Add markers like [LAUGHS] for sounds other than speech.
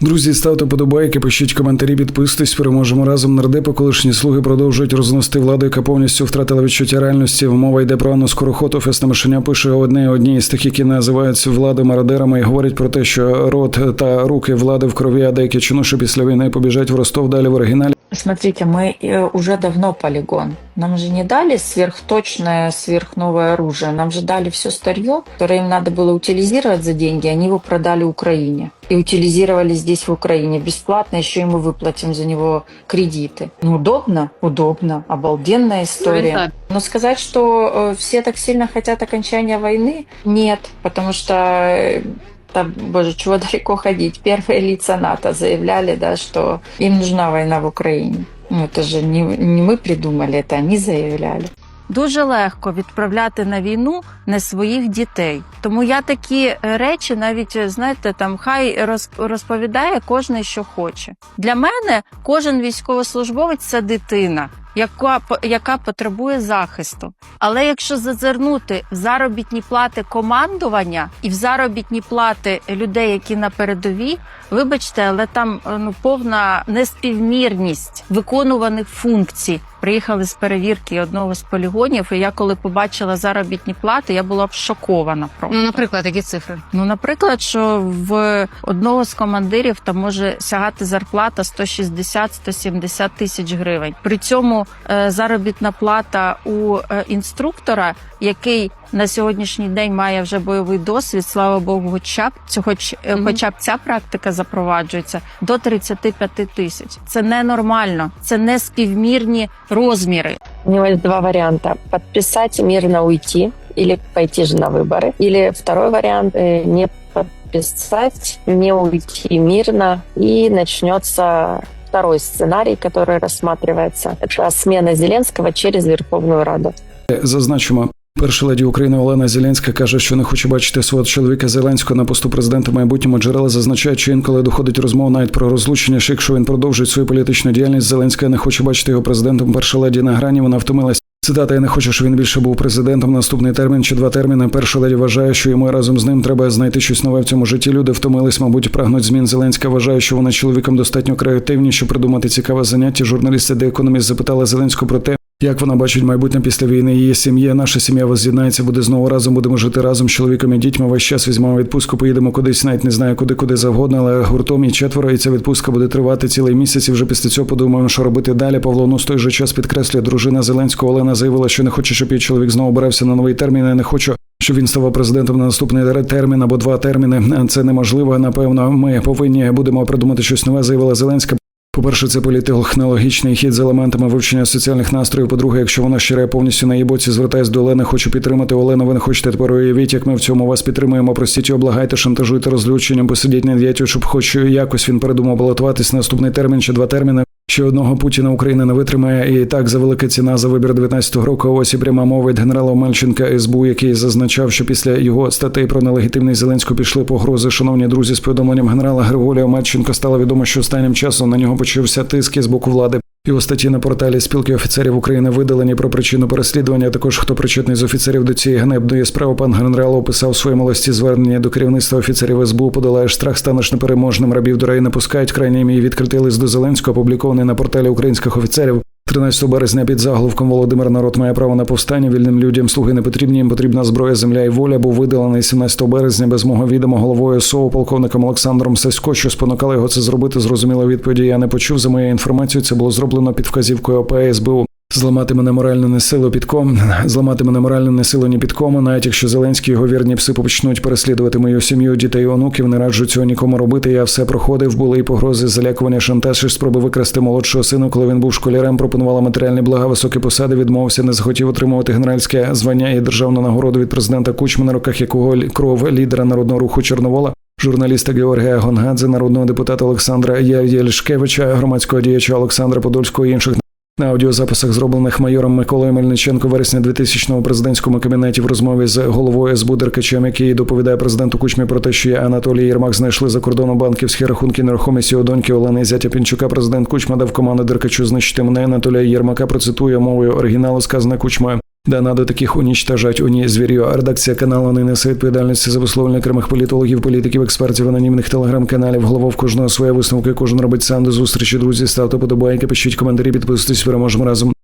Друзі, ставте подобайки, пишіть коментарі, підписуйтесь. Переможемо разом. Нардепи, колишні слуги продовжують розносити владу, яка повністю втратила відчуття реальності. Мова йде про Анну Скороход. Офісне мишеня пише одне одні з тих, які називаються влади мародерами, і говорять про те, що рот та руки влади в крові, а деякі чинуші після війни побіжать в Ростов далі в оригіналі. Смотрите, мы э, уже давно полигон. Нам же не дали сверхточное, сверхновое оружие. Нам же дали все старье, которое им надо было утилизировать за деньги. Они его продали Украине. И утилизировали здесь, в Украине, бесплатно. Еще и мы выплатим за него кредиты. Ну, удобно? Удобно. Обалденная история. Но сказать, что э, все так сильно хотят окончания войны, нет. Потому что э, да, боже, чего далеко ходить. Первые лица НАТО заявляли, да, что им нужна война в Украине. Ну, это же не, не мы придумали, это они заявляли. Дуже легко відправляти на війну не своїх дітей. Тому я такі е, речі, навіть е, знаєте, там хай роз- розповідає кожен, що хоче. Для мене кожен військовослужбовець це дитина, яка яка потребує захисту. Але якщо зазирнути в заробітні плати командування і в заробітні плати людей, які на передовій, вибачте, але там е, ну повна неспівмірність виконуваних функцій. Приїхали з перевірки одного з полігонів, і я коли побачила заробітні плати, я була б шокована. Просто. Ну, наприклад, які цифри? Ну, наприклад, що в одного з командирів там може сягати зарплата 160-170 тисяч гривень. При цьому е, заробітна плата у е, інструктора, який на сьогоднішній день має вже бойовий досвід, слава Богу, хоча б цього Мгм. хоча б ця практика запроваджується до 35 тисяч. Це ненормально, це не співмірні розміри. У него есть два варианта. Подписать и мирно уйти или пойти же на выборы. Или второй вариант э, не подписать, не уйти мирно и начнется второй сценарий, который рассматривается. Это смена Зеленского через Верховную Раду. Зазначимо. Перша леді України Олена Зеленська каже, що не хоче бачити свого чоловіка Зеленського на посту президента майбутньому. Джерела зазначають, що інколи доходить розмова навіть про розлучення. що Якщо він продовжить свою політичну діяльність, Зеленська не хоче бачити його президентом. Перша леді на грані вона втомилась. Цитата: я не хочу, щоб він більше був президентом. Наступний термін чи два терміни. Перша леді вважає, що йому разом з ним треба знайти щось нове в цьому житті. Люди втомились, мабуть, прагнуть змін. Зеленська вважає, що вона чоловіком достатньо креативні, щоб придумати цікаве заняття. Журналісти де економіст запитали Зеленську про те, як вона бачить майбутнє після війни? Її сім'я, наша сім'я воз'єднається, буде знову разом. Будемо жити разом з чоловіком і дітьми. Весь час візьмемо відпустку, поїдемо кудись, навіть не знаю куди, куди завгодно, але гуртом і четверо. І ця відпустка буде тривати цілий місяць. І вже після цього подумаємо, що робити далі. Павло ну, в той же час підкреслює дружина Зеленського. Олена заявила, що не хоче, щоб її чоловік знову брався на новий термін. Я не хочу. Щоб він ставав президентом на наступний термін або два терміни. Це неможливо. Напевно, ми повинні будемо придумати щось нове. Заявила Зеленська. По-перше, це політтехнологічний хід з елементами вивчення соціальних настроїв. По-друге, якщо вона щире повністю на її боці, звертаюсь до Олени, хочу підтримати Олену. Ви не хочете тепер уявіть, як ми в цьому вас підтримуємо. Простіть, облагайте, шантажуйте розлюченням, посидіть на дієті, щоб хоч якось він передумав балотуватись на наступний термін чи два терміни. Ще одного Путіна Україна не витримає, і так за велика ціна за вибір 19-го року. Ось і пряма мова від генерала Мельченка СБУ, який зазначав, що після його статей про нелегітимність Зеленського пішли погрози. Шановні друзі, з повідомленням генерала Григорія Мельченка стало відомо, що останнім часом на нього почався тиск з боку влади. Його статті на порталі спілки офіцерів України видалені про причину переслідування. Також хто причетний з офіцерів до цієї гнебної справи. Пан генерал описав у своєму листі звернення до керівництва офіцерів СБУ. Подолаєш страх, станеш непереможним. Рабів до раї не пускають. Крайній мій відкритий лист до Зеленського, опублікований на порталі українських офіцерів. 13 березня під заголовком Володимир народ має право на повстання. Вільним людям слуги не потрібні. Їм потрібна зброя, земля і воля. Був видалений 17 березня без мого відома головою СОУ полковником Олександром Сасько, що спонукали його це зробити. Зрозуміла відповіді. Я не почув за моєю інформацією. Це було зроблено під вказівкою ОП СБУ. Зламати мене морально не силу підком, [LAUGHS] зламати мене морально не силу ні підкому, навіть якщо Зеленський і його вірні пси почнуть переслідувати мою сім'ю, дітей і онуків, не раджу цього нікому робити. Я все проходив, були і погрози, залякування, шантаж, і спроби викрасти молодшого сина, коли він був школярем, пропонувала матеріальні блага, високі посади, відмовився, не захотів отримувати генеральське звання і державну нагороду від президента Кучми, на руках якого кров лідера народного руху Чорновола. Журналіста Георгія Гонгадзе, народного депутата Олександра Єльшкевича, громадського діяча Олександра Подольського і інших на аудіозаписах, зроблених майором Миколою Мельниченко вересня 2000-го президентському кабінеті в розмові з головою СБУ Деркачем, який доповідає президенту Кучмі про те, що Анатолій Єрмак знайшли за кордоном банківські рахунки нерухомість його доньки Олени зятя Пінчука. Президент Кучма дав команду Деркачу знищити мене Анатолія Єрмака. Процитую мовою оригіналу сказане Кучмою. Да надо таких уничтожать у ній звір'ю. Редакція каналу не несе відповідальності за висловлення окремих політологів, політиків, експертів, анонімних телеграм-каналів. Голова в кожного своя висновки. кожен робить сам до зустрічі. Друзі, ставте подобайки, пишіть коментарі, підписуйтесь. Переможемо разом.